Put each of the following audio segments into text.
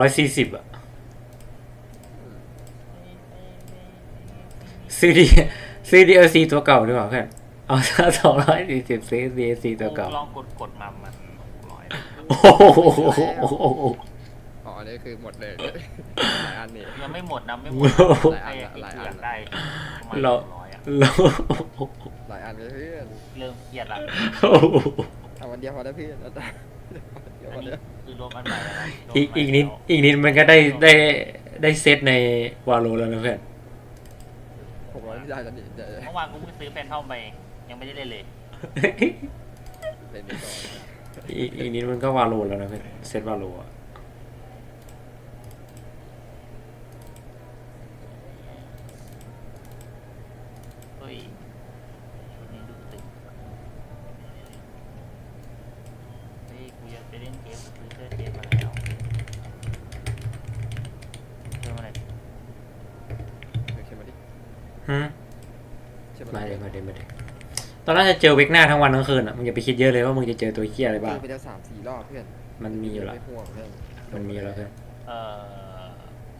ร้อยสี่สิบอะซื้อดีซื้อ DLC ตัวเก่าดีกว่าเพื่อนเอาสองร้อยสี่สิบซื้อ DLC ตัวเก่าลองกดกดมามันหกร้อยโอ้โหอ๋ออันนี้คือหมดเลยหลายอันนี่ยังไม่หมดนะไม่หมดหลายอันหลายอันได้เราหกร้อยอะเราหลายอันเลยเพื่อนเริ่มเครียดละเอาวันเดียวพอได้เพื่อนเอาแต่ อัวันนนี้เดียวคือรวมอันใหม่แล้วนะรวมอีกใหม่อีกนิดแล้วอีกนิดมันก็ได้ได้ได้เซตในวาโลแล้วนะเพื่อนผมว่าไม่ได้แล้วนี่เดี๋ยวเมื่อวานกูเพิ่งซื้อแฟนทอมไป ยังไม่ได้เล่นเลยเล่นไปก่อน อีกอีกนิดมันก็วาโลแล้วนะเพื่อน เซตวาโลอะ เฮ้ยชุดนี้ดูตึงเฮ้ยกูอยากไป เล่นเกมซื้อเสื้อเกมมาแล้วเพิ่มอะไรเดี๋ยวเขียนมาดิฮึเขียนมาดิเดี๋ยวมาเดี๋ยวมาเดี๋ยวตอนแรกจะเจอเวกหน้าทั้งวันทั้งคืนอะมึงอย่าไปคิดเยอะเลยว่ามึงจะเจอตัวเคี้ยอะไรบ้างเจอไปแล้วสามสี่รอบเพื่อนมันมีอยู่ละไม่ห่วงเพื่อนมันมีอยู่แล้วเพื่อนเอ่อ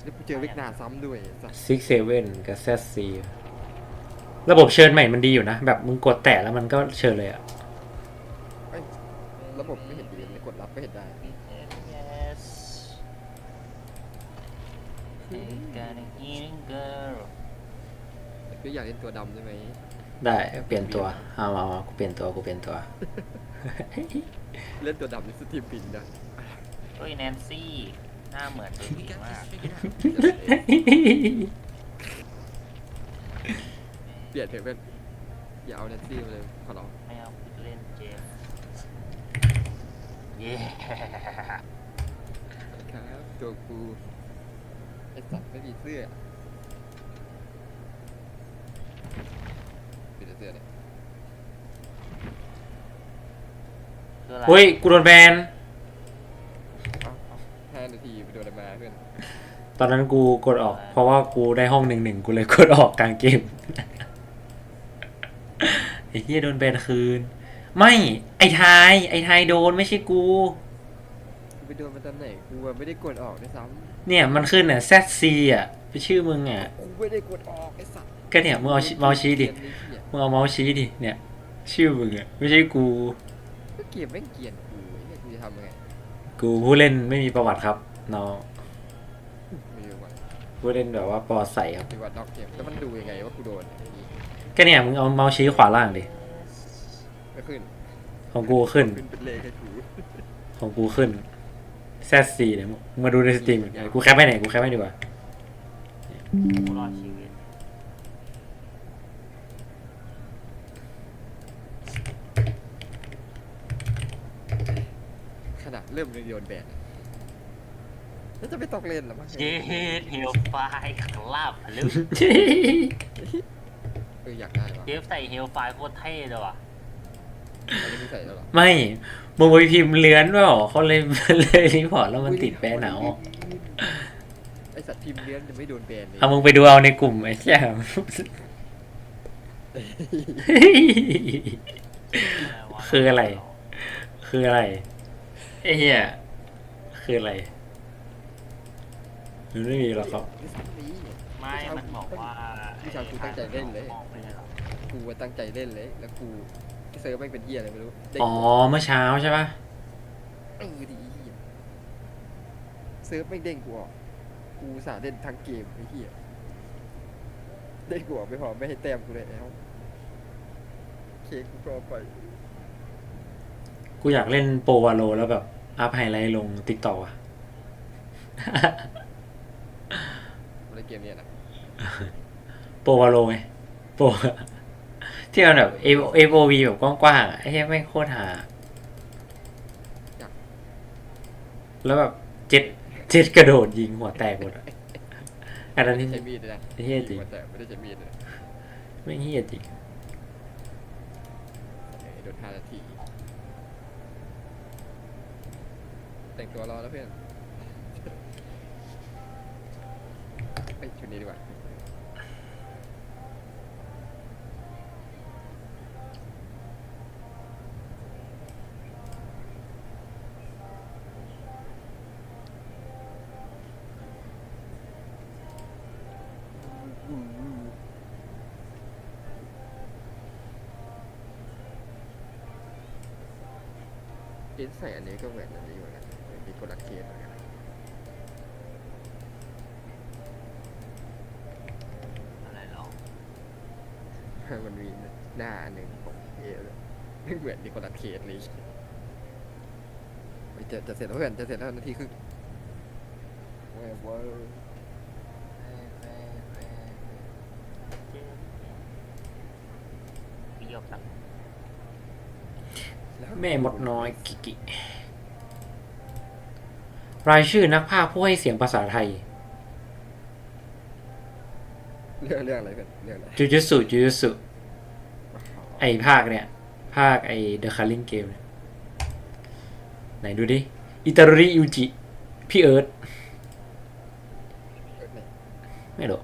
แล้วกูเจอเวกนาซ้ำด้วยสัสซิกเซเว่นกับแซดซีระบบเชิญใหม่มันดีอยู่นะ แบบมึงกดแตะแล้วมันก็เชิญเลยอะเอ้ย ระบบไม่เห็นดีเลยกดรับก็เห็นได้ yes Hey, got an eating girl ก็อยากเล่นตัวดำใช่ไหมได้เปลี่ยนตัวเอามาเอามากูเปลี่ยนตัวกูเปลี่ยนตัว เล่นตัวดำในสตรีมปินได้เฮ้ยแนนซี่ หน้าเหมือนเบบีมาก เปลี่ยนเถอะเพื่อนอย่าเอาแนนซี่มาเลยขอร้องไม่เอากูจะเล่นเกม เย้ครับตัวกูไอสัตว์ไม่มีเสื้อมีแต่เสื้อเนี่ยคืออะไรเฮ้ย กูโดนแบนเอาเอาห้านาทีไปโดนอะไรมาเพื่อนตอนนั้นกูกดออก เพราะว่ากูได้ห้องหนึ่งหนึ่งกูเลยกดออกกลางเกม ไอ้เหี้ยโดนแบนคืน ไม่ไอ้ทายไอ้ทายโดนไม่ใช่กู กูไปโดนมันตอนไหนกูอะไม่ได้กดออกด้วยซ้เนี่ยมันขึ้นอะ ZC อะเป็นชื่อมึงอะำกูไม่ได้กดออกไอสัตว์ก็เนี่ยมึงเอาเมาส์ชี้ดิเกมนี้เหี้ยมึงเอาเมาส์ชี้ดิเนี่ย ชื่อมึงอะไม่ใช่กู ก็เกมแม่งเกลียนกูไอ้เนี่ยกูจะทำยังไงกูผู้เล่นไม่มีประวัติครับน้องไม่รู้ว่าผู้เล่นแบบว่าปอใส่ครับมีวันนอกเกมแล้วมันดูยังไงว่ากูโดนไอ้นี่ก็เนี่ยมึงเอาเมาส์ชี้ขวาล่างดิไม่ ขึ้นของกูขึ้น ขึ้นเป็นเลขให้กูของกูขึ้น ZC เนี่ยมึงมาดูในสตรีมกูแคปให้ไหนกูแคปให้ดีกว่ากูรอดชีวิตขนาดเริ่มเรียนโยนแบนอะแล้วจะไม่ต้องเล่นหรอมั้งเย้เฮลไฟครับลึกเอออยากได้ปะเจฟใส่เฮลไฟโคตรเท่เลยว่ะ อันนี้มึงใส่แล้วเหรอไม่มึงไปพิมพ์เลือนเปล่าเขาเลยเลยรีพอร์ตแล้วมันติดแบนหนาวไอสัตว์ทีมเลี้ยงจะไม่โดนแบนเลยเอามึงไปดูเอาในกลุ่มไอ้แค่คืออะไร คืออะไรไอ้เหี้ยคืออะไรมันไม่มีหรอกครับไอ้สัตว์นี้ไม่ มันบอกว่าพี่ชายกูตั้งใจเล่นเลยมองไปแล้วกูอะตั้งใจเล่นเลย แล้วกู เซิร์ฟแม่งเป็นเหี้ยอะไรไม่รู้เด้งอ๋อเมื่อเช้าใช่ปะเออดีเหี้ยเซิร์ฟแม่งเด้งกูออกกูอุตสาห์เล่นทั้งเกมไอ้เหี้ยเด้งกูออกไม่พอไม่ให้แต้มกูเลยแล้วเคกูก็เอาไปกูอยากเล่นโปรวาโลแล้วแบบอัพไฮไลท์ลงติ๊กต็อกอะ ในเกมเนี้ยนะ โปรวาโลไงโปร ที่มันแบบเอเอโวีแบบกว้างๆอะไอ้เหี้ยแม่งโคตรหา แล้วแบบเจ็ดเจ็ดกระโดดยิงหัวแตกหมดอะอันนั้นไม่ที่ ใช้มีดเลยนะเหี้ยจริง แต่ไม่ได้ใช้มีดเลยไม่เฮียจริง เออโดนห้านาที แต่งตัวรอแล้วเพื่อนไอยชุดนี้ดีกว่า คิดใส่อันนี้ก็เหมือนอันนี้เหมือนกันมีคนละเคสเหมือนกันอะไรหรอมันมีหน้าหนึ่งของเอเลยไม่เหมือนมีคนละเคสเลยจะจะเสร็จแล้วเพื่อนจะเสร็จแล้วนาทีครึ่งเว้ยเว้ยเจ๊พี่ยอบสั กล้วแม่มดน้อยกิกิ รายชื่อนักพากย์ผู้ให้เสียงภาษาไทย เรื่องเรื่องอะไรเพื่อนเรื่องอะไรจูจูสุจูจูสุไอภาคเนี่ย ภาคไอ The Culling Game เนี่ยไหนดูดิ อิตาริยูจิ พี่เอิร์ธเออเนี่ยไม่รู้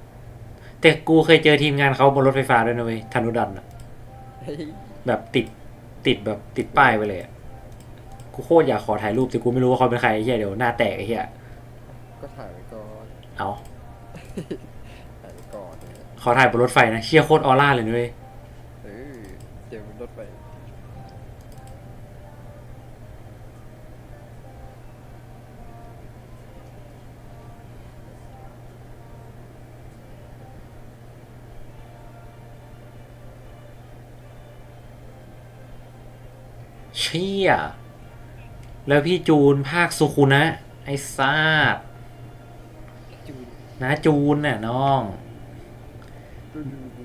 แต่กูเคยเจอทีมงานเขาบนรถไฟฟ้าด้วยนะเว้ยธนุดันอะเฮ้ยแบบติด ติดแบบติดป้ายไปเลยอะกูโคตรอยากขอถ่ายรูปแต่กูไม่รู้ว่าเขาเป็นใครไอ้เฮียเดี๋ยวหน้าแตกไอ้เฮียก็ถ่ายไว้ก่อนเอาถ่ายไว้ก่อนเนี่ยขอถ่ายบนรถไฟนะเชี่ยโคตรออร่าเลยนะเว้ย เออเดี๋ยวรถไป เชี่ย แล้วพี่จูนภาคสุคุนะ ไอ้ซาดจูนนะจูนน่ะน้อง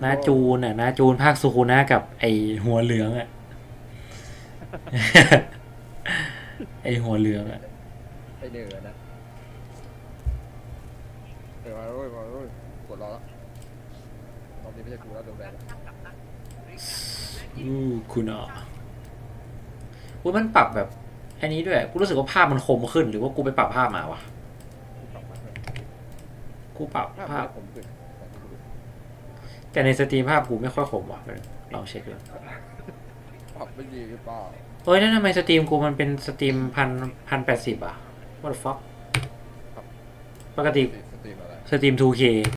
นาจูนน่ะนาจูนภาคสุคุนะกับไอหัวเหลืองอะไอหัวเหลืองอะไอเนื้อนะเดี๋ยวมาแล้วเว้ยมาแล้วเว้ยกดรอแล้วรอบนี้ไม่ใช่กูแล้วโดนแบนแล้วอู้คุณอะ ว่ามันปรับแบบอันนี้ด้วย กูรู้สึกว่าภาพมันคมขึ้น หรือว่ากูไปปรับภาพมาวะปรับมาเพื่อนกูปรับภาพภาพผมขึ้นแต่ไม่รู้แต่ในสตรีมภาพกูไม่ค่อยคมว่ะลองเช็คดูปรับไม่ดีหรือเปล่าเอ้ยนั่นทำไมสตรีมกูมันเป็นสตรีมพันพันแปดสิบอะ what the fuck ปกติสตรีมอะไร สตรีม 2K